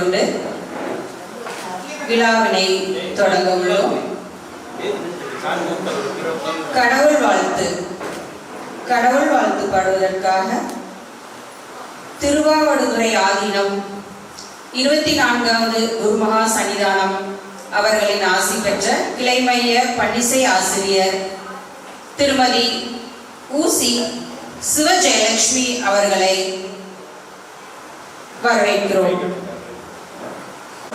கொண்டு விழாவினை தொடங்க உள்ளோம் கடவுள் வாழ்த்து. கடவுள் வாழ்த்து பாடுவதற்காக திருவாவடுதுறை ஆதீனம் இருபத்தி நான்காவது குருமகா சன்னிதானம் அவர்களின் ஆசி பெற்ற கிளைமைய பன்னிசை ஆசிரியர் திருமதி ஊசி சிவஜெயலட்சுமி அவர்களை வரவேற்கிறோம்.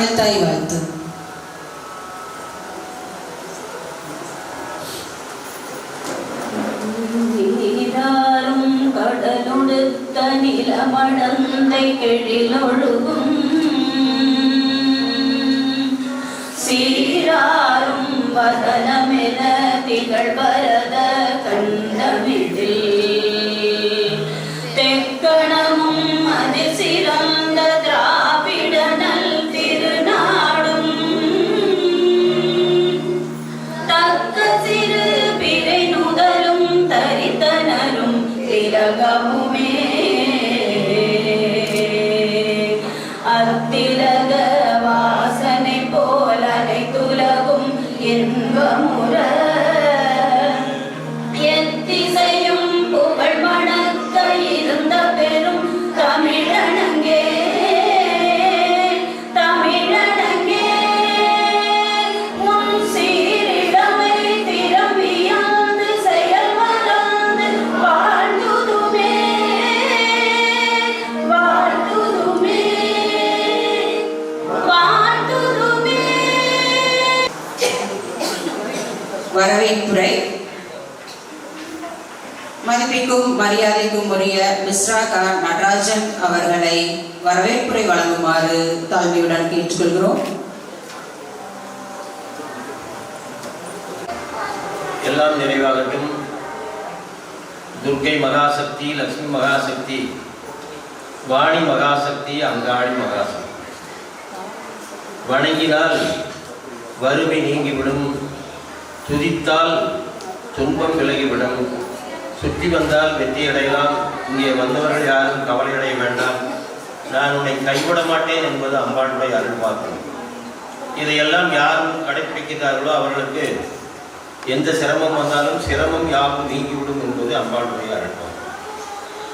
தமிழ்தாய் வாழ்த்து கடலுடுத்த நிலமடந்தை கெழிலொழுகும் சீராரும் வதனமென திகழ்வர் மிஸ்ரா க நடராஜன் அவர்களை வரவேற்புரை வழங்குமாறு தாழ்மையுடன் கேட்டுக்கொள்கிறோம். எல்லாம் நிறைவாகட்டும் துர்கை மகாசக்தி லக்ஷ்மி மகாசக்தி வாணி மகாசக்தி அங்காளி மகாசக்தி. வணங்கினால் வறுமை நீங்கிவிடும். துதித்தால் துன்பம் விலகிவிடும். சுற்றி வந்தால் வெற்றி அடையலாம் இங்கே வந்தவர்கள் யாரும் கவலை அடைய வேண்டாம். நான் உன்னை கைவிட மாட்டேன் என்பது அம்பாளுடைய அருள்வாக்கு இதையெல்லாம் யாரும் கடைபிடிக்கிறார்களோ அவர்களுக்கு எந்த சிரமம் வந்தாலும் சிரமம் யாரும் நீங்கிவிடும் என்பது அம்பாளுடைய அழைப்பார்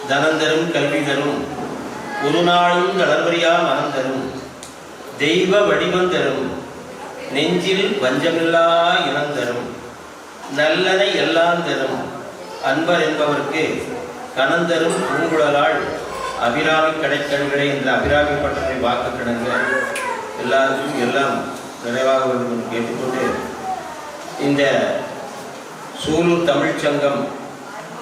தனம் தரும் கல்வி தரும். ஒரு நாளும் தளர்வரியா மனம் தரும். தெய்வ வடிவம் தரும். நெஞ்சில் வஞ்சமில்லா இனம் தரும். நல்லனை எல்லாம் தரும். அன்பர் என்பவருக்கு கனந்தரும் பூங்குழலாள் அபிராமி கடைக்கண்களே என்ற அபிராமி பட்டத்தை வாக்கு கிடங்க எல்லாருக்கும் எல்லாம் நிறைவாக வேண்டும் என்று கேட்டுக்கொண்டு இந்த சூலூர் தமிழ்ச் சங்கம்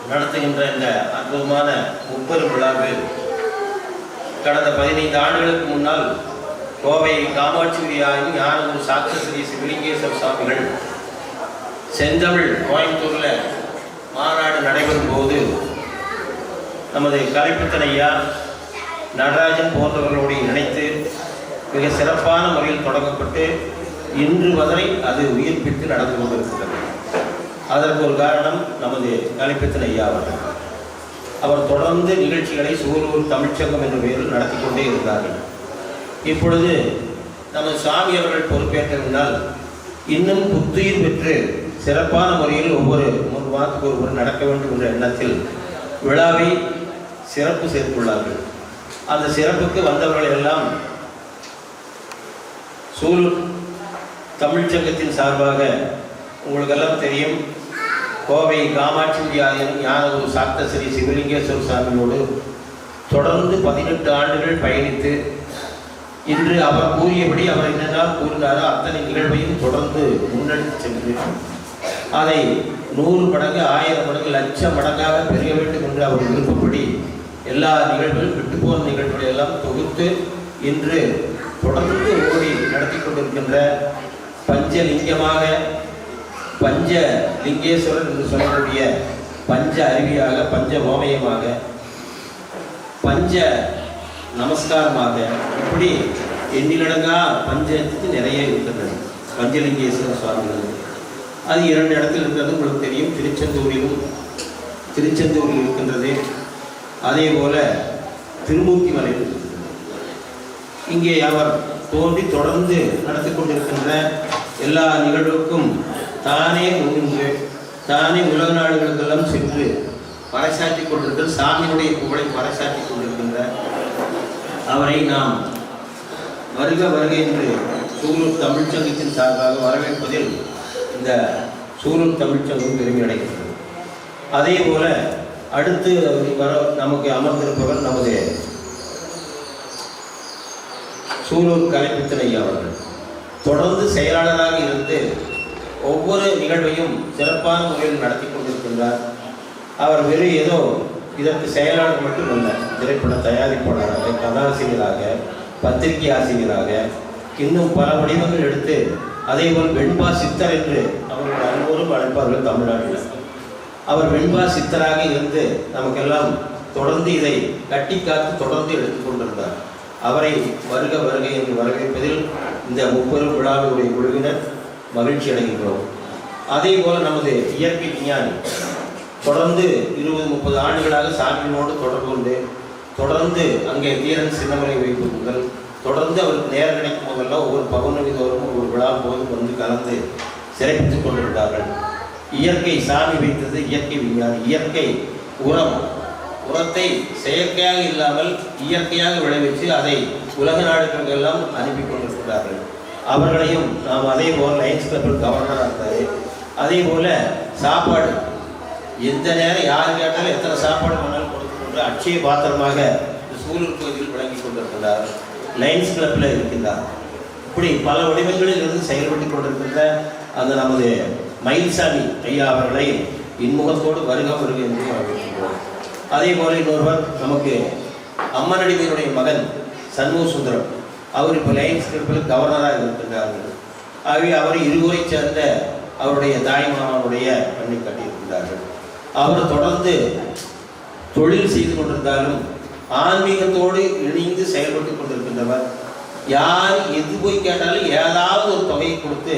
நடத்துகின்ற இந்த அற்புதமான முப்பெரும் விழாவில் கடந்த பதினைந்து ஆண்டுகளுக்கு முன்னால் கோவை காமாட்சி காமாட்சியாகி ஞானகுரு சாஸ்திரஸ்ரீ சிவலிங்கேஸ்வர சுவாமிகள் செந்தமிழ் கோயம்புத்தூரில் மாநாடு நடைபெறும் போது நமது கலைப்புத்தனையா நடராஜன் போன்றவர்களோடு இணைத்து மிக சிறப்பான முறையில் தொடங்கப்பட்டு இன்று வரை அது உயிர்ப்பித்து நடந்து கொண்டிருக்கிறது. அதற்கு ஒரு காரணம் நமது கலைப்பித்தன் ஐயா அவர்கள். அவர் தொடர்ந்து நிகழ்ச்சிகளை சூலூர் தமிழ்ச்சங்கம் என்ற பெயரில் நடத்தி கொண்டே இருந்தார்கள். இப்பொழுது நமது சாமி அவர்கள் பொறுப்பேற்றிருந்தால் இன்னும் புத்துயிர் பெற்று சிறப்பான முறையில் ஒவ்வொரு மூன்று மாதத்துக்கு ஒருவர் நடக்க வேண்டும் என்ற எண்ணத்தில் விழாவை சிறப்பு சேர்த்துள்ளார்கள். அந்த சிறப்புக்கு வந்தவர்கள் எல்லாம் சூலூர் தமிழ்ச்சங்கத்தின் சார்பாக உங்களுக்கெல்லாம் தெரியும். கோவை காமாட்சி ஆலயம் சாத்த ஸ்ரீ சிவலிங்கேஸ்வர சாமியோடு தொடர்ந்து பதினெட்டு ஆண்டுகள் பயணித்து இன்று அவர் கூறியபடி அவர் என்னென்னால் கூறினாரோ அத்தனை நிகழ்வையும் தொடர்ந்து முன்னெடுத்து சென்று அதை நூறு மடங்கு ஆயிரம் மடங்கு லட்சம் மடங்காக பெருக வேண்டும் என்று அவர் விருப்பப்படி எல்லா நிகழ்வுகள் விட்டுப்போன நிகழ்வுகளை எல்லாம் தொகுத்து இன்று தொடர்ந்து ஓடி நடத்தி கொண்டிருக்கின்ற பஞ்சலிங்கமாக பஞ்ச லிங்கேஸ்வரர் என்று சொல்லக்கூடிய பஞ்ச அருவியாக பஞ்ச ஓமயமாக பஞ்ச நமஸ்காரமாக இப்படி எண்ணிலடங்கா பஞ்சத்துக்கு நிறைய இருக்கின்றது. பஞ்சலிங்கேஸ்வரர் சுவாமிகள். அது இரண்டு இடத்தில் இருந்தது உங்களுக்கு தெரியும். திருச்செந்தூரிலும் திருச்செந்தூரில் இருக்கின்றது. அதே போல திருமூர்த்தி மலை இங்கே அவர் தோன்றி தொடர்ந்து நடத்தி கொண்டிருக்கின்ற எல்லா நிகழ்வுக்கும் தானே முன்னின்று தானே உலக நாடுகளுக்கெல்லாம் சென்று பறைசாற்றி கொண்டிருக்கிற சாமியினுடைய புகழை பறைசாற்றி கொண்டிருக்கின்ற அவரை நாம் வருக வருக என்று சூலூர் தமிழ்ச்சங்கத்தின் சார்பாக வரவேற்பதில் இந்த சூலூர் தமிழ்ச்சங்கம் பெருமை அடைகிறது. அதே போல அடுத்து வர நமக்கு அமர்ந்திருப்பவர் நமது சூலூர் கலைப்பித்தன் அவர்கள். தொடர்ந்து செயலாளராக இருந்து ஒவ்வொரு நிகழ்வையும் சிறப்பான முறையில் நடத்தி கொண்டிருக்கின்றார். அவர் வெறும் ஏதோ இதற்கு செயலாளர் மட்டும் அல்ல திரைப்பட தயாரிப்பாளராக கதாசிரியராக பத்திரிகை ஆசிரியராக இன்னும் பல வடிவங்கள் எடுத்து அதேபோல் வெண்பா சித்தர் என்று அவர்கள் அனைவரும் அழைப்பார்கள் தமிழ்நாட்டில். அவர் வெண்பா சித்தராக இருந்து நமக்கெல்லாம் தொடர்ந்து இதை கட்டி காத்து தொடர்ந்து எடுத்துக்கொண்டிருந்தார் அவரை வருக வருக என்று வரவேற்பதில் இந்த முப்பெரும் விழாவுடைய குழுவினர் மகிழ்ச்சி அடைகின்றோம். அதே போல நமது இயற்கை விஞ்ஞானி தொடர்ந்து இருபது முப்பது ஆண்டுகளாக சாமியினோடு தொடர்பு கொண்டு தொடர்ந்து அங்கே வீரன் சின்னமலை வைப்பு முதல் தொடர்ந்து அவருக்கு நேரம் கிடைக்கும் போதெல்லாம் ஒவ்வொரு பௌர்ணமி தோறும் ஒரு விழா போதும் வந்து கலந்து சிறப்பித்துக் கொண்டிருந்தார்கள். இயற்கை சாமி வைத்தது இயற்கை விஞ்ஞானம் இயற்கை உரம். உரத்தை செயற்கையாக இல்லாமல் இயற்கையாக விளைவித்து அதை உலக நாடுகளுக்கெல்லாம் அனுப்பி கொண்டிருக்கிறார்கள். அவர்களையும் நாம் அதே போல் லைன்ஸ் கிளப்பில் கவர்னராக இருந்தார். அதே போல் சாப்பாடு. எந்த நேரம் யார் கேட்டாலும் எத்தனை சாப்பாடு வேணாலும் கொடுத்து அட்சய பாத்திரமாக சூழல் பகுதியில் வழங்கி கொண்டிருக்கிறார். லைன்ஸ் கிளப்பில் இருக்கின்றார். இப்படி பல வடிவங்களில் இருந்து செயல்பட்டு கொண்டிருக்கின்ற அந்த நமது மயில்சாமி ஐயா அவர்களை இன்முகத்தோடு வருக வருக என்று வரவேற்கின்றோம். அதே போல இன்னொருவர் நமக்கு அம்மனடிமையினுடைய மகன் சண்முக சுந்தரம். அவர் இப்போ லயன்ஸ் கிளப்பில் கவர்னராக இருக்கின்றார்கள் ஆகவே அவர் இருவரை சேர்ந்த அவருடைய தாய்மாமனுடைய பண்ணி கட்டியிருக்கின்றார்கள் அவர் தொடர்ந்து தொழில் செய்து கொண்டிருந்தாலும் ஆன்மீகத்தோடு இணைந்து செயல்பட்டு கொண்டிருக்கின்றவர். யார் எது போய் கேட்டாலும் ஏதாவது ஒரு தொகையை கொடுத்து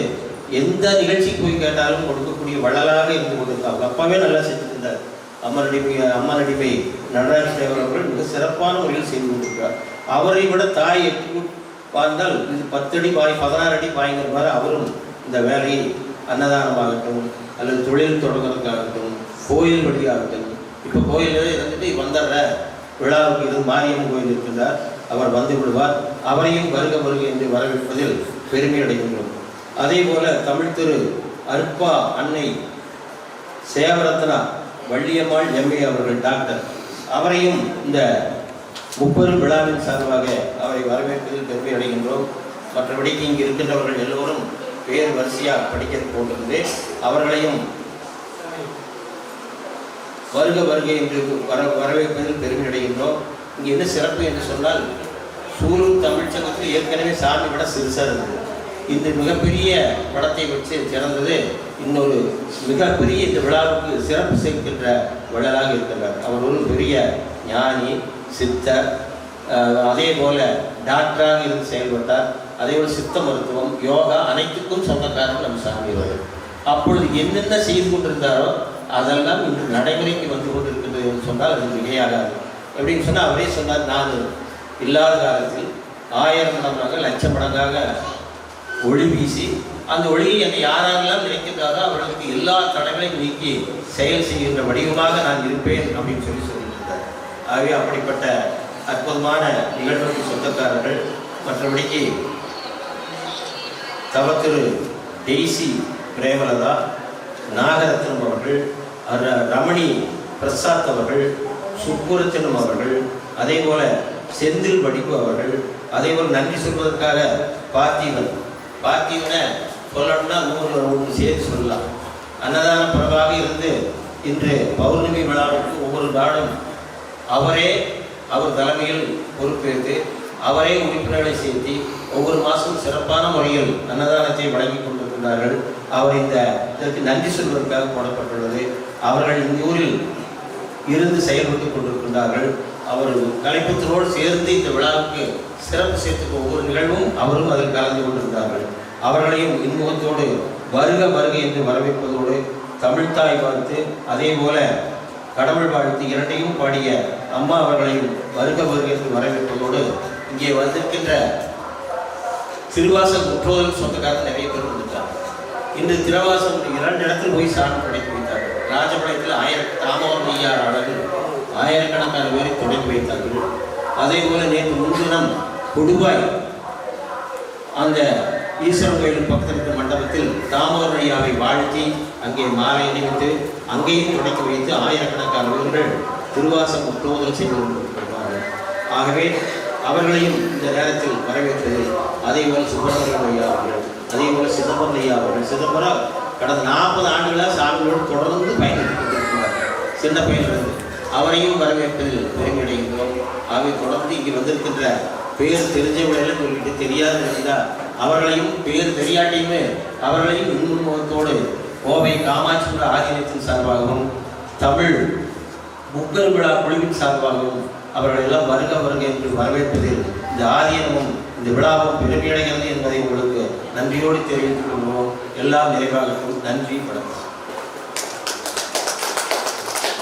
எந்த நிகழ்ச்சிக்கு போய் கேட்டாலும் கொடுக்கக்கூடிய வள்ளலாக இருந்து கொண்டிருந்தாங்க அப்பாவே நல்லா செஞ்சிருந்தார். அம்மா அடிமை அம்மா அடிமை நடராஜ தேவர் அவர்கள் மிக சிறப்பான முறையில் செய்து கொண்டிருக்கிறார். அவரை விட தாய் எட்டு பார்த்தால் இது பத்து அடி பாய் பதினாறு அடி பாய்ங்கிற மாதிரி அவரும் இந்த வேலையை அன்னதானமாகட்டும் அல்லது தொழில் தொடங்குறதுக்காகட்டும் கோயில் வழியாகட்டும் இப்போ கோயிலே இருந்துட்டு வந்துடுற விழாவுக்கு இது மாரியம்மன் கோயில் இருக்கின்றார் அவர் வந்து விடுவார். அவரையும் வருக வருக என்று வரவேற்பதில் பெருமை அடைகின்றோம். அதே போல தமிழ் திரு அற்பா அன்னை சேவரத்னா வள்ளியம்மாள் எம்ஏ அவர்கள் டாக்டர். அவரையும் இந்த முப்பெரும் விழாவின் சார்பாக அவரை வரவேற்பதில் பெருமை அடைகின்றோம். மற்றபடிக்கு இங்கு இருக்கின்றவர்கள் எல்லோரும் பேர் வரிசையாக படிக்கிறது போன்றது அவர்களையும் வருக வருக என்று வர வரவேற்பதில் பெருமை அடைகின்றோம். இங்கே என்ன சிறப்பு என்று சொன்னால் சூலூர் தமிழ்ச்சங்கத்தில் ஏற்கனவே சாமி விட சிறுசாக இருந்தது. இந்த மிகப்பெரிய படத்தை வச்சு சிறந்தது இன்னொரு மிகப்பெரிய இந்த விழாவுக்கு சிறப்பு சேர்க்கின்ற விழலாக இருக்கின்றார். அவர் ஒரு பெரிய ஞானி சித்தர் அதே போல டாக்டராக இருந்து செயல்பட்டார். அதே போல சித்த மருத்துவம் யோகா அனைத்துக்கும் சொந்தக்காரர் நம்ம சாமி அவர்கள். அப்பொழுது என்னென்ன செய்து கொண்டிருந்தாரோ அதெல்லாம் இன்று நடைமுறைக்கு வந்து கொண்டிருக்கிறது என்று சொன்னால் அது மிகையாகாது. எப்படின்னு சொன்னால் அவரே சொன்னார் நான் இல்லாத காலத்தில் ஆயிரம் மடங்காக லட்சம் மடங்காக ஒளி வீசி அந்த ஒளியை என்னை யாரெல்லாம் நினைக்கின்றாரோ அவர்களுக்கு எல்லா தடைகளையும் நீக்கி செயல் செய்கின்ற வடிவமாக நான் இருப்பேன் அப்படின்னு சொல்லி சொல்லியிருந்தார். ஆகவே அப்படிப்பட்ட அற்புதமான நிகழ்வுக்கு சொந்தக்காரர்கள் மற்றபடிக்கு தவத்திரு டெய்சி பிரேமலதா நாகரத்னம் அவர்கள் ரமணி பிரசாத் அவர்கள் சுப்புரத்தினம் அவர்கள் அதே போல செந்தில் வடிவு அவர்கள் அதே போல் நன்றி சொல்வதற்காக பார்த்திபன் பார்த்தீங்கன்னா சொல்லணும்னா நூறு ஒன்று சேர்த்து சொல்லலாம். அன்னதான பிரபாக இருந்து இன்று பௌர்ணமி விழாவுக்கு ஒவ்வொரு நாடும் அவரே அவர் தலைமையில் பொறுப்பேற்று அவரே உறுப்பினர்களை சேர்த்து ஒவ்வொரு மாதமும் சிறப்பான முறையில் அன்னதானத்தை வழங்கி கொண்டிருக்கிறார்கள் அவர் இந்த இதற்கு நன்றி சொல்வதற்காக போடப்பட்டுள்ளது. அவர்கள் இந்த ஊரில் இருந்து செயல்பட்டு கொண்டிருக்கின்றார்கள். அவர் கலைப்பத்தினோடு சேர்த்து இந்த விழாவுக்கு சிறப்பு சேர்த்து ஒவ்வொரு நிகழ்வும் அவரும் அதில் கலந்து கொண்டிருந்தார்கள். அவர்களையும் இன்முகத்தோடு வருக வருக என்று வரவேற்பதோடு தமிழ்தாய் பார்த்து அதே போல கடவுள் வாழ்த்து இரண்டையும் பாடிய அம்மா அவர்களையும் வருக வருக என்று வரவேற்பதோடு இங்கே வந்திருக்கின்ற திருவாசல் முற்றோதல் சொந்தக்காரர் நிறைய பேர் வந்துட்டாங்க. இன்று திருவாசல் இரண்டு இடத்தில் போய் சாணம் படைத்து வைத்தார்கள். ராஜபாளையத்தில் ஆயிரம் தாமரம் ஐயார் அழகு ஆயிரக்கணக்கான பேரை தொடங்கி வைத்தார்கள். அதே போல நேற்று முன்தினம் கொடுவாய் அந்த ஈஸ்வரன் கோயில் பக்கத்தில் இருக்கிற மண்டபத்தில் தாமோதர் ஐயாவை வாழ்த்தி அங்கே மாலை அணிவித்து அங்கேயும் தொடக்கி வைத்து ஆயிரக்கணக்கான வீரர்கள் திருவாசம் முற்றோதல் செய்து கொண்டிருக்கிறார்கள். ஆகவே அவர்களையும் இந்த நேரத்தில் வரவேற்றது அதே போல சுப்பிரமணியம் ஐயா அவர்கள் அதே போல சிதம்பரம் ஐயா அவர்கள் சிதம்பரம் கடந்த நாற்பது ஆண்டுகளாக சாமிகளோடு தொடர்ந்து பயணித்துக் கொண்டிருக்கிறார் சின்ன பையனிலிருந்து அவரையும் வரவேற்பதில் பெருமையடைகின்றோம் அவை தொடர்ந்து இங்கே வந்திருக்கின்ற பேர் தெரிஞ்சவங்களெல்லாம் சொல்லிட்டு தெரியாது இருந்தால் அவர்களையும் பேர் தெரியாட்டியுமே அவர்களையும் இன்முகத்தோடு கோவை காமாட்சிபுர ஆதீனத்தின் சார்பாகவும் தமிழ் முக்கல் விழா குழுவின் சார்பாகவும் அவர்கள் எல்லாம் வருக வருக என்று வரவேற்பதில் இந்த ஆதீனமும் இந்த விழாவும் பெருமையடைகிறது என்பதை உங்களுக்கு நன்றியோடு தெரிவித்துக் கொள்வோம். எல்லாம் நிறைவாகட்டும். நன்றி வணக்கம்.